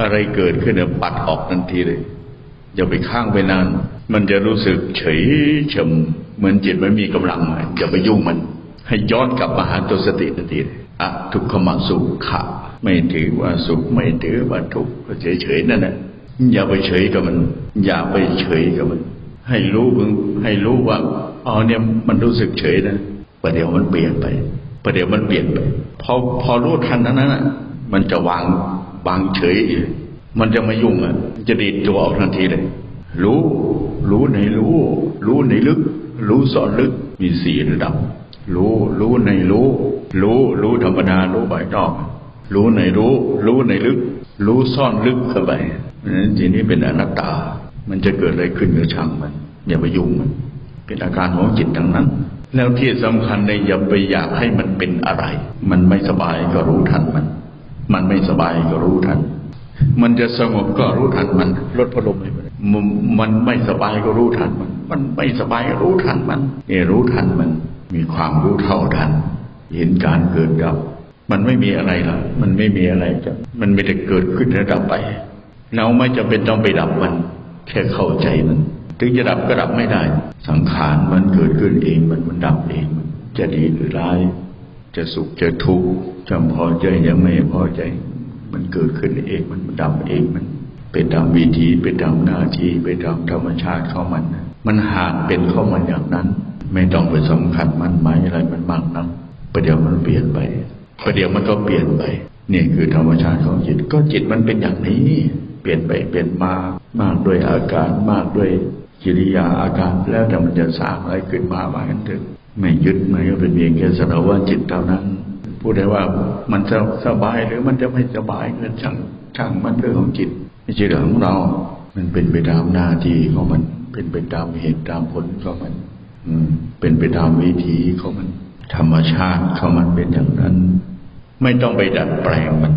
อะไรเกิดขึ้นเนี่ยปัดออกทันทีเลย อย่าไปข้างไปนาน มันจะรู้สึกเฉยเฉมเหมือนจิตไมันมีกำลังอะอย่าไปยุ่งมัน ให้ย้อนกลับมาหาตัวสติทันทีเลยอะทุกขมสุขะไม่ถือว่าสุขไม่ถือว่าทุกข์เฉยเฉยๆนั่นแหละอย่าไปเฉยกับมัน อย่าไปเฉยกับมัน ให้รู้เพิ่งให้รู้ว่าอ๋อเนี่ยมันรู้สึกเฉยนะประเดี๋ยวมันเปลี่ยนไป ประเดี๋ยวมันเปลี่ยนไปพอพอรู้ทันนั้นน่ะมันจะวางวางเฉย มันจะไม่ยุ่งอะจะดีดตัวออกทันทีเลย รู้ รู้ในรู้ รู้ในลึก รู้สอนลึกมีสี่ระดับ รู้รู้ในรู้ รู้รู้ธรรมดารู้ใบนอก รู้ในรู้ รู้ในลึก รู้ซ่อนลึกเข้าไปนั้นทีนี้เป็นอนัตตา มันจะเกิดอะไรขึ้นก็ช่างมันอย่าไปยุ่งมัน เป็นอาการของจิตทั้งนั้น แล้วที่สำคัญในอย่าไปอยากให้มันเป็นอะไร มันไม่สบายก็รู้ทันมัน มันไม่สบายก็รู้ทัน มันจะสงบก็รู้ทันมันลดพลมให้มันมันมันไม่สบายก็รู้ทันมัน มันไม่สบายก็รู้ทันมันเนี่ยรู้ทันมัน มีความรู้เท่าทัน เห็นการเกิดดับ มันไม่มีอะไรหรอกมันไม่มีอะไรจะมันไม่ได้เกิดขึ้นแล้วดับไป เราไม่จำเป็นต้องไปดับมัน แค่เข้าใจมัน ถึงจะดับก็ดับไม่ได้ สังขารมันเกิดขึ้นเองมันมันดับเอง จะดีหรือร้าย จะสุขจะทุกข์จะพอใจยังไม่พอใจ มันเกิดขึ้นเองมันดับเองมันเป็นตามวิธีเป็นตามหน้าที่เป็นตามธรรมชาติเข้ามัน มันหากเป็นเข้ามันอย่างนั้น ไม่ต้องไปสำคัญมันหมายอะไรมันมากนักประเดี๋ยวมันเปลี่ยนไปประเดี๋ยวมันก็เปลี่ยนไปนี่คือธรรมชาติของจิต ก็จิตมันเป็นอย่างนี้ เปลี่ยนไปเปลี่ยนมามากด้วยอาการมากด้วย กิริยาอาการแล้วแต่มันจะสร้างอะไรขึ้นมาว่ากันเถอะไม่ยึดมันก็เป็นเพียงแค่สภาวะจิตเท่านั้น พูดได้ว่ามันจะสบายหรือมันจะไม่สบายก็ช่างช่างมันเรื่องของจิตไม่ใช่เรื่องของเรา มันเป็นไปตามหน้าที่ของมัน เป็นไปตามเหตุตามผลของมัน อืม เป็นไปตามวิถีของมัน ธรรมชาติของมันเป็นอย่างนั้น ไม่ต้องไปดัดแปลงมัน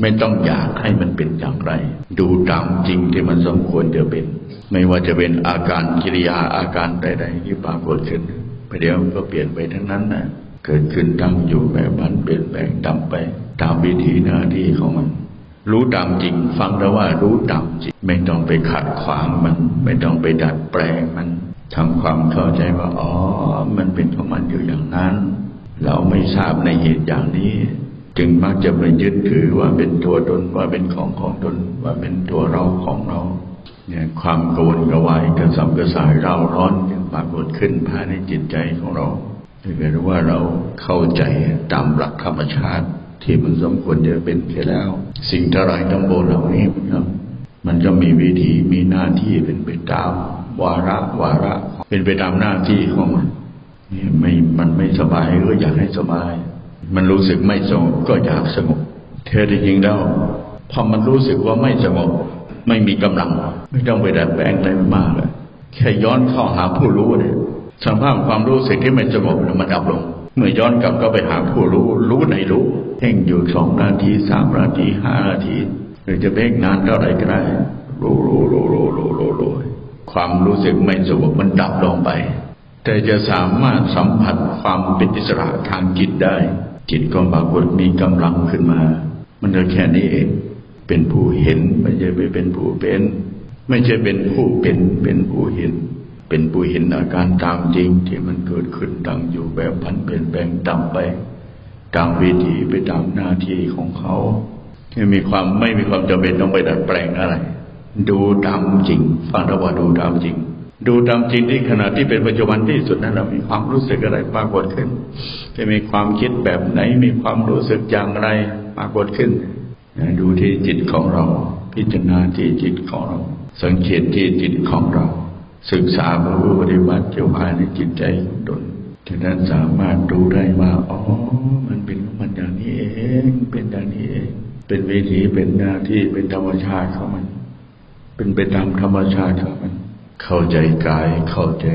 ไม่ต้องอยากให้มันเป็นอย่างไร ดูตามจริงที่มันสมควรจะเป็น ไม่ว่าจะเป็นอาการกิริยาอาการใด ๆ ที่ปรากฏขึ้นไปเดี๋ยวมันก็เปลี่ยนไปทั้งนั้นนะเกิดขึ้นตั้งอยู่แบบมันเปลี่ยนแปลงดับไป ตามวิธีหน้าที่ของมัน รู้ตามจริง ฟังแต่ว่ารู้ตามจริง ไม่ต้องไปขัดขวางมัน ไม่ต้องไปดัดแปลงมันทำความเข้าใจว่า อ๋อ มันเป็นของมันอยู่อย่างนั้น เราไม่ทราบในเหตุอย่างนี้ จึงมักจะไปยึดถือว่าเป็นตัวตนว่าเป็นของของตนว่าเป็นตัวเราของเราเนี่ยความกระวนกระวายกระสับกระส่ายเร่าร้อนจึงปรากฏขึ้นภายในจิตใจของเราถ้าเกิดว่าเราเข้าใจตามหลักธรรมชาติ ที่มันสมควรจะเป็นเสียแล้ว สิ่งทั้งหลายทั้งปวงเหล่านี้นก็มันก็มีวิธีมีหน้าที่เป็นไปตามวาระวาระ เป็นไปตามหน้าที่ของมันนี่ไม่มันไม่สบายก็อยากให้สบาย มันรู้สึกไม่สงบก็อยากสงบเทที่จริงแล้วพอมันรู้สึกว่าไม่สงบ ไม่มีกำลัง ไม่ต้องไปดัดแปลงอะไรมากเลยแค่ย้อนเข้าหาผู้รู้เนี่ยสภาพความรู้สึกที่ไม่สงบเนี่ยมันดับลง เมื่อย้อนกลับก็ไปหาผู้รู้ รู้ในรู้เพ่งอยู่สองนาทีสามนาทีห้านาทีหรือจะเพ่งนานเท่าไหร่ก็ได้รู้รู้รู้รู้รู้รู้รู้ความรู้สึกไม่สงบมันดับลงไป แต่จะสามารถสัมผัสความเป็นอิสระทางจิตได้ จิตก็ปรากฏมีกำลังขึ้นมา มันก็แค่นี้เอง เป็นผู้เห็นไม่ใช่ไปเป็นผู้เป็น ไม่ใช่เป็นผู้เป็นเป็นผู้เห็น เป็นผู้เห็นอาการตามจริงที่มันเกิดขึ้นตั้งอยู่แบบพันเปลี่ยนแปลงตามไปตามวิธีไปตามหน้าที่ของเขาที่มีความไม่มีความจำเป็นต้องไปดัดแปลงอะไร ดูตามจริงฟังระว่าดูตามจริง ดูตามจริงที่ขณะที่เป็นปัจจุบันที่สุดนั้นเรามีความรู้สึกอะไรปรากฏขึ้น จะมีความคิดแบบไหนมีความรู้สึกอย่างไรปรากฏขึ้น ดูที่จิตของเรา พิจารณาที่จิตของเรา สังเกตที่จิตของเรา ศึกษาพระพุทธปฏิบัติเกี่ยวภายในจิตใจของตนฉะนั้นสามารถรู้ได้ว่าอ๋อ มันเป็นมันอย่างนี้เองเป็นอย่างนี้เอง เป็นวิถีเป็นหน้าที่เป็นธรรมชาติของมัน เป็นไปตามธรรมชาติของมัน เข้าใจกายเข้าใจ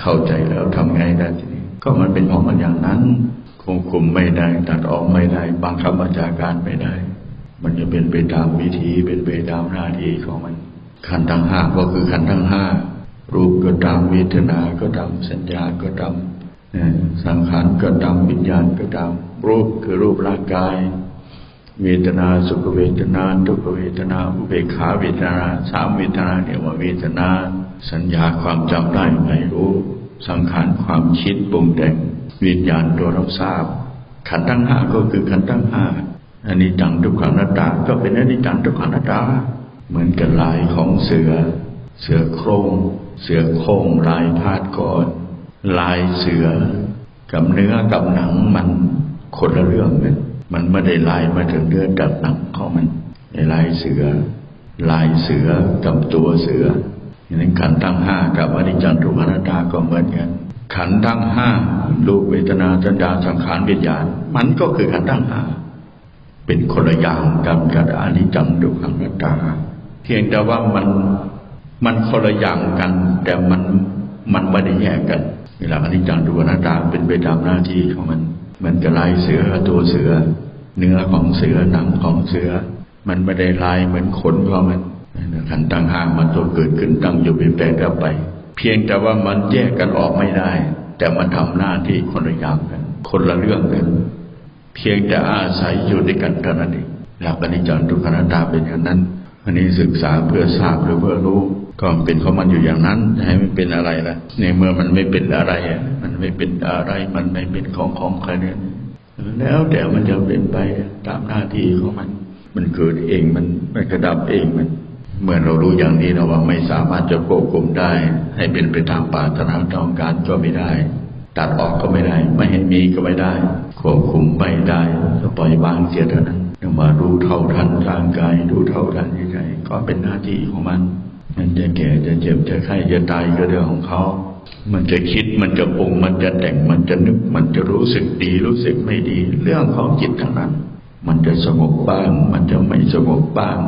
เข้าใจแล้วทำไงได้ทีนี้ก็มันเป็นของมันอย่างนั้นควบคุมไม่ได้ตัดออกไม่ได้บังคับบัญชาการไม่ได้ มันจะเป็นไปตามวิธีเป็นไปตามหน้าที่ของมัน ขันธ์ทั้งห้าก็คือขันธ์ทั้งห้ารูปก็ตามเวทนาก็ตามสัญญาก็ตามสังขารก็ตามวิญญาณก็ตามรูปคือรูปร่างกาย เวทนาสุขเวทนาทุกเวทนาอุเบกขาเวทนาสามเวทนาเนี่ยว่าเวทนา สัญญาความจำได้ไม่รู้ สังขารความคิดปรุงแต่งวิญญาณตัวรับทราบ ขันธ์ทั้งห้าก็คือขันธ์ทั้งห้าอันนี้จังทุกขังน้าตา ก็เป็นอันนี้จังทุกขังน้าตา เหมือนกับลายของเสือ เสือโครงเสือโครงลายพาดก่อน ลายเสือกับเนื้อกับหนังมันคนละเรื่องกัน มันไม่ได้ลายมาถึงเนื้อกับหนังของมันในลายเสือ ลายเสือกับตัวเสืออย่างนั้นขันทั้งห้ากับอนิจจังทุกขังหน้าตาก็เหมือนกันขันทั้งห้ารูปเวทนาสัญญาสังขารวิญญาณ มันก็คือขันทั้งห้าเป็นคนละอย่างกันกับอนิจจังทุกขังอนัตตาเพียงแต่ว่ามันมันคนละอย่างกัน แต่มันมันไม่ได้แยกกันเวลาอนิจจังทุกขังอนัตตาเป็นไปตามหน้าที่ของมัน มือนกับลายเสือตัวเสือ เนื้อของเสือหนังของเสือ มันไม่ได้ลายเหมือนขนของมันขันตั้งห้างมันตัวเกิดขึ้นตั้งอยู่เป็นแปลงกลับไป เพียงแต่ว่ามันแยกกันออกไม่ได้ แต่มันทำหน้าที่คนละอย่างกัน คนละเรื่องกัน เพียงแต่อาศัยอยู่ด้วยกันเท่านั้นเองหลักอนิจจังทุกขังอนัตตาเป็นอย่างนั้น อันนี้ศึกษาเพื่อทราบหรือเพื่อรู้ก็เป็นของมันอยู่อย่างนั้นให้มันเป็นอะไรล่ะในเมื่อมันไม่เป็นอะไรมันไม่เป็นอะไร มันไม่เป็นของของใครเนี่ยแล้วแต่มันจะเป็นไปตามหน้าที่ของมัน มันเกิดเองมันมันกระดับเองมันเมื่อเรารู้อย่างนี้เราว่าไม่สามารถจะควบคุมได้ ให้เป็นไปตามปรารถนาต้องการก็ไม่ได้ ตัดออกก็ไม่ได้ ไม่ให้มีก็ไม่ได้ ควบคุมไม่ได้ก็ปล่อยวางเสียเท่านั้นยังมารู้เท่าทันร่างกายรู้เท่าทันใจก็เป็นหน้าที่ของมัน มันจะแก่จะเจ็บจะไข้จะตายก็เรื่องของเขา มันจะคิดมันจะปรุงมันจะแต่งมันจะนึก มันจะรู้สึกดีรู้สึกไม่ดี เรื่องของจิตทั้งนั้น มันจะสงบบ้าง มันจะไม่สงบบ้าง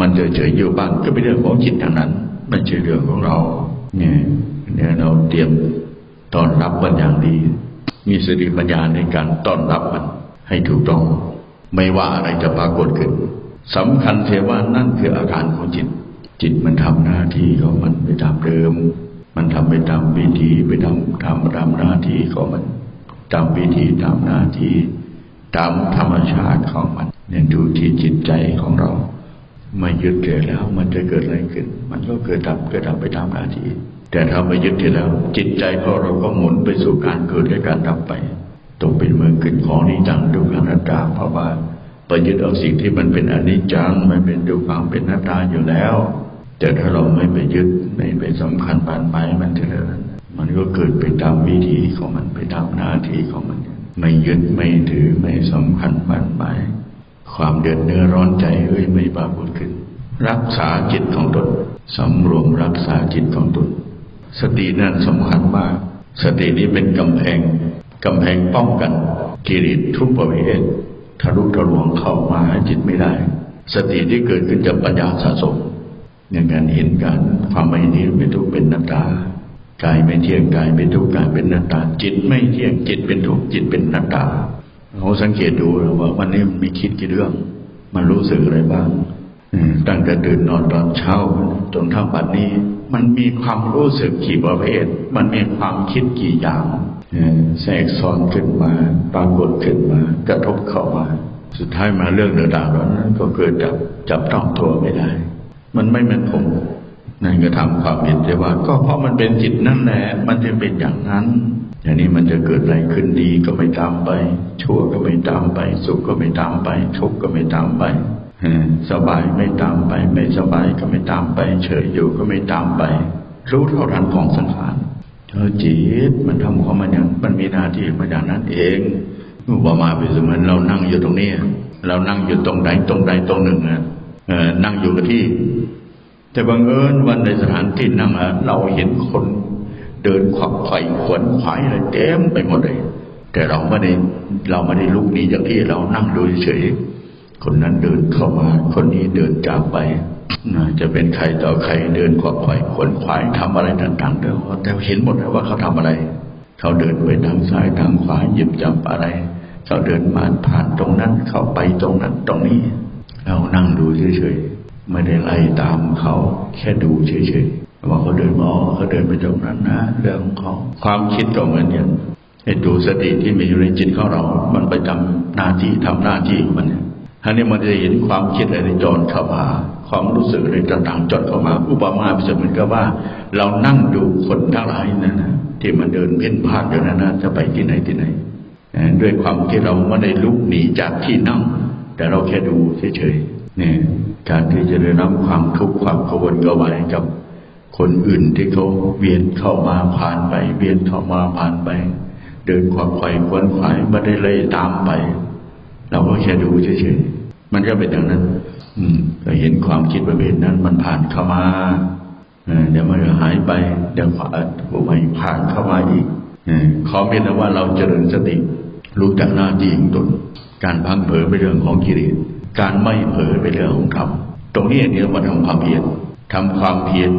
มันจะเฉยอยู่บ้างก็เป็นเรื่องของจิตทั้งนั้น ไม่ใช่เรื่องของเรา เนี่ยเนี่ยเราเตรียม ต้อนรับมันอย่างดี มีสติปัญญาในการต้อนรับมันให้ถูกต้อง ไม่ว่าอะไรจะปรากฏขึ้นสำคัญเทว่านั่นคืออาการของจิต จิตมันทำหน้าที่ของมันไปตามเดิม มันทำไปตามวิธีไปทำทำตามหน้าที่ของมัน ตามวิธีตามหน้าที่ตามธรรมชาติของมันเนี่ยดูที่จิตใจของเรา ไม่ยึดเกิดแล้วมันจะเกิดอะไรขึ้น มันก็เกิดดับเกิดดับไปตามหน้าที่ แต่ถ้าไม่ยึดที่แล้ว จิตใจของเราก็หมุนไปสู่การเกิดและการดับไปตกเป็นเมืองขึ้นของนิจังดูขังนัตตาเพราะว่าไปยึดเอาสิ่งที่มันเป็นอนิจจังมันเป็นดูความเป็นหน้าตาอยู่แล้ว แต่ถ้าเราไม่ไปยึดไม่ไปสำคัญปานไปมันเท่านั้นมันก็เกิดไปตามวิธีของมันไปตามหน้าที่ของมัน ไม่ยึดไม่ถือไม่สำคัญปานไปความเดือดเนื้อร้อนใจเอ้ยไม่ปรากฏขึ้น รักษาจิตของตนสำรวมรักษาจิตของตน สตินั่นสำคัญมาก สตินี้เป็นกำแพงกำแพงป้องกันกิเลสทุกประเภททะลุทะลวงเข้ามาหาจิตไม่ได้ สติที่เกิดขึ้นจากปัญญาสะสมอย่างการเห็นการความไม่นี้เป็นทุกข์เป็นนัตตากายไม่เที่ยงกายเป็นทุกข์กายเป็นนัตตา จิตไม่เที่ยงจิตเป็นทุกข์จิตเป็นนัตตาเราสังเกตดูว่าวันนี้มันมีคิดกี่เรื่อง มันรู้สึกอะไรบ้างตั้งแต่ตื่นนอนตอนเช้าจนทั้งปัจนี้ มันมีความรู้สึกกี่ประเภท มันมีความคิดกี่อย่างแทรกซ้อนขึ้นมา ปรากฏขึ้นมา กระทบเข้ามา สุดท้ายมาเรื่องเดือดาวนั้นก็เกิดจับจับต้องตัวไม่ได้ มันไม่เป็นผมนั่นก็ทำความเห็นได้ว่า ก็เพราะมันเป็นจิตนั่นแหละ มันจะเป็นอย่างนั้นอย่างนี้มันจะเกิดอะไรขึ้นดีก็ไม่ตามไป ชั่วก็ไม่ตามไป สุขก็ไม่ตามไป ทุกข์ก็ไม่ตามไป สบายไม่ตามไป ไม่สบายก็ไม่ตามไป เฉยอยู่ก็ไม่ตามไป รู้เท่าทันของสังขารเธอจิตมันทำของมันอย่างมันมีหน้าที่มาอย่างนั้นเองอุปมาไปเสมือนเรานั่งอยู่ตรงนี้ เรานั่งอยู่ตรงใดตรงใดตรงหนึ่งอะเออนั่งอยู่กับที่ แต่บังเอิญวันในสถานที่นั่งเราเห็นคนเดินขวักไขว่ขวนขวายอะไรเต็มไปหมดเลย แต่เราไม่ได้เราไม่ได้ลุกหนีจากที่เรานั่งดูเฉย คนนั้นเดินเข้ามา คนนี้เดินจากไปนะจะเป็นใครต่อใครเดินขวักไขว่ขนขวายทำอะไรต่างๆเดี๋ยวแต่เห็นหมดเลยว่าเขาทำอะไร เขาเดินไปทางซ้ายทางขวาหยิบจับอะไร เขาเดินมาผ่านตรงนั้น เขาไปตรงนั้นตรงนี้ เรานั่งดูเฉยๆไม่ได้ไล่ตามเขาแค่ดูเฉยๆว่าเขาเดินมาอ๋อเขาเดินไปตรงนั้นนะเรื่องของเขาความคิดก็เหมือนกันไอ้ตัวสติที่มีอยู่ในจิตของเรา มันไปทำหน้าที่ทำหน้าที่ของมันเนี่ย อันนี้มันจะเห็นความคิดอะไรจรเข้ามา ความรู้สึกอะไรต่างๆจรเข้ามา อุปมาเปรียบเหมือนกับว่า เรานั่งดูคนทั้งหลายนั่นนะที่มันเดินเพ่นพ่านอยู่นั่นนะจะไปที่ไหนที่ไหน ด้วยความที่เราไม่ได้ลุกหนีจากที่นั่ง แต่เราแค่ดูเฉยๆเนี่ยการที่จะได้รับความทุกข์ความกวนกระวายกับคนอื่นที่เขาเวียนเข้ามาผ่านไป เวียนเข้ามาผ่านไป เดินขวักไขว่ควนขวายไม่ได้เลยตามไป เราก็แค่ดูเฉยๆ มันก็เป็นอย่างนั้น อืมก็เห็นความคิดประเภทนั้น มันผ่านเข้ามาเดี๋ยวมันก็หายไป เดี๋ยวผ่านใหม่ผ่านเข้ามาอีกเอขอเพียงแต่ว่าเราเจริญสติรู้จักหน้าที่ของตนการพังเผลอเป็นเรื่องของกิเลสการไม่เผลอเป็นเรื่องของธรรมตรงนี้อันนี้เรามาทำความเพียรทำความเพียร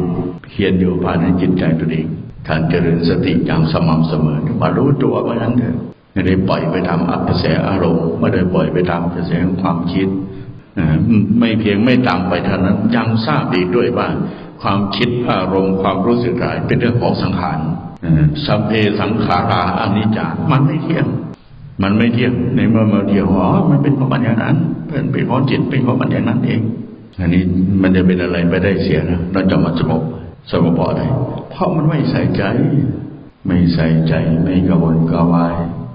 เพียรอยู่ภายในจิตใจตัวเองการเจริญสติอย่างสม่ำเสมอมารู้ตัวว่านั้นเถอะไม่ได้ปล่อยไปตามกระแสอารมณ์ไม่ได้ปล่อยไปตามกระแสของความคิด ไม่เพียงไม่ตามไปเท่านั้นยังทราบอีด้วยว่า ความคิดอารมณ์ความรู้สึกร้ายเป็นเรื่องของสังขารสัพเพสังขาราอนิจจามันไม่เที่ยง มันไม่เที่ยงในเมื่อมาเที่ยวอ๋อมันเป็นของมันอย่างนั้นเป็นเป็นของจิตเป็นของมันอย่างนั้นเอง อันนี้มันจะเป็นอะไรไปได้เสียนะเราจะมาสงบสงบพราะอะไรเพราะมันไม่ใส่ใจ ไม่ใส่ใจไม่กระวนกระวาย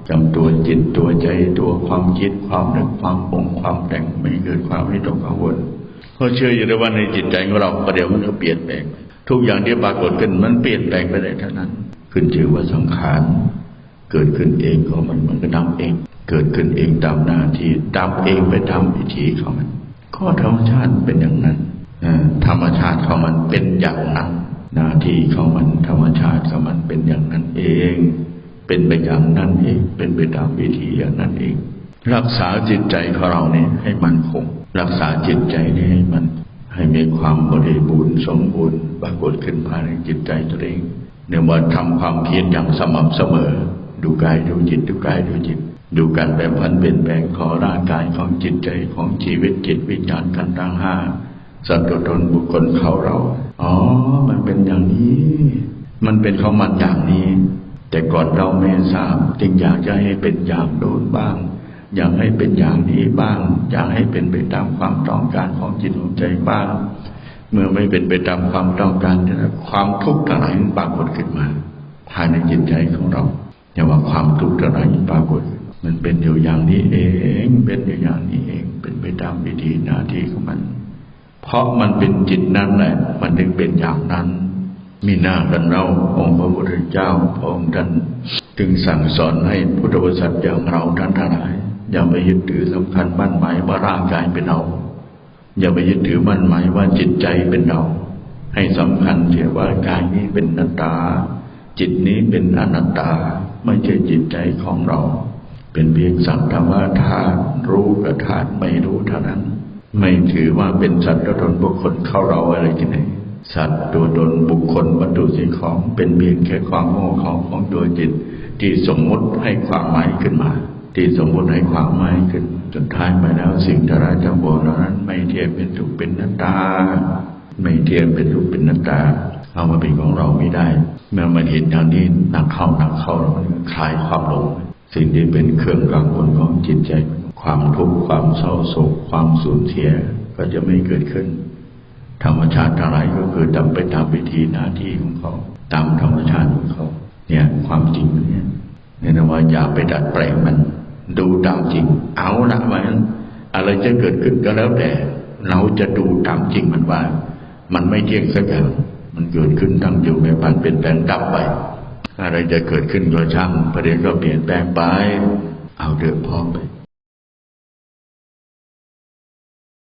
จำตัวจิตตัวใจตัวความคิดความนึกความปงความแต่งไม่เกิดความวิตกกังวลเขาเชื่ออยู่ได้ว่าในจิตใจของเราประเดี๋ยวมันก็เปลี่ยนแปลง ทุกอย่างที่ปรากฏขึ้นมันเปลี่ยนแปลงไปได้เท่านั้น ขึ้นชื่อว่าสังขารเกิดขึ้นเองของมันมันก็ดับเอง เกิดขึ้นเองตามหน้าที่ดับเองไปตามวิถีของมันก็ธรรมชาติเป็นอย่างนั้นธรรมชาติของมันเป็นอย่างนั้น หน้าที่ของมันธรรมชาติของมันเป็นอย่างนั้นเอง เป็นไปอย่างนั้นเอง เป็นไปตามวิธีอย่างนั้นเอง รักษาจิตใจของเราเนี่ยให้มันคง รักษาจิตใจนี้ให้มัน ให้มีความบริบูรณ์สมบูรณ์ปรากฏขึ้นภายในจิตใจตัวเองเนี่ยว่าทำความเพียรอย่างสม่ำเสมอ ดูกายดูจิตดูกายดูจิต ดูการแปรผันเปลี่ยนแปลงของร่างกายของจิตใจของชีวิตจิตวิญญาณกันทั้งห้าสัตว์ตัวตนบุคคลเขาเรา อ๋อ มันเป็นอย่างนี้ มันเป็นของมันอย่างนี้ แต่ก่อนเราไม่ทราบจึงอยากจะให้เป็นอย่างโน้นบ้าง อยากให้เป็นอย่างนี้บ้าง อยากให้เป็นไปตามความต้องการของจิตของใจบ้าง เมื่อไม่เป็นไปตามความต้องการนั้นความทุกข์ทั้งหลายปรากฏขึ้นมาภายในจิตใจของเราอย่าว่าความทุกข์ทั้งหลายปรากฏมันเป็นอยู่อย่างนี้เอง เป็นอยู่อย่างนี้เอง เป็นไปตามวิธีหน้าที่ของมัน เพราะมันเป็นจิตนั้นแหละ มันถึงเป็นอย่างนั้น มีหน้ากันเราองค์พระพุทธเจ้าพระองค์ท่านจึงสั่งสอนให้พุทธบริษัทอย่างเราท่านทั้งหลาย อย่าไปยึดถือสำคัญมั่นหมายว่าร่างกายเป็นเรา อย่าไปยึดถือมั่นหมายว่าจิตใจเป็นเรา ให้สำคัญเถอะว่ากายนี้เป็นนัตตา จิตนี้เป็นอนัตตาไม่ใช่จิตใจของเรา เป็นเพียงสักแต่ว่าธาตุรู้กับธาตุไม่รู้เท่านั้น ไม่ถือว่าเป็นสัตว์ตัวตนบุคคลเข้าเราอะไรที่ไหน สัตว์ตัวตนบุคคลวัตถุสิ่งของเป็นเพียงแค่ความโง่เของของตัวจิต ที่สมมุติให้ความหมายขึ้นมา ที่สมมุติให้ความหมายขึ้นจนท้ายไปแล้วสิ่งที่ราจะบอกเหล่านั้น ไม่เทียบเป็นทุกข์เป็นนัตตา ไม่เทียบเป็นทุกข์เป็นนัตตา เอามาเป็นของเราไม่ได้ เมื่อมันเห็นอย่างนี้นักเข้านักเข้าแล้วมันคลายความหลงสิ่งที่เป็นเครื่องกังวลของจิตใจ ความทุกข์ความเศร้าโศกความสูญเสียก็จะไม่เกิดขึ้น ธรรมชาติทั้งหลายก็คือทำไปตามวิธีหน้าที่ของเขาตามธรรมชาติของเขาเนี่ยความจริงเนี่ยเนี่ยนะว่าอย่าไปดัดแปลงมัน ดูตามจริง เอาละมันอะไรจะเกิดขึ้นก็แล้วแต่ เราจะดูตามจริงมันว่า มันไม่เที่ยงสักอย่างมันเกิดขึ้นตั้งอยู่ในพันเป็นแปลงดับไป อะไรจะเกิดขึ้นก็ช่างประเดี๋ยวก็เปลี่ยนแปลงไป เอาเดือดพร้อมไป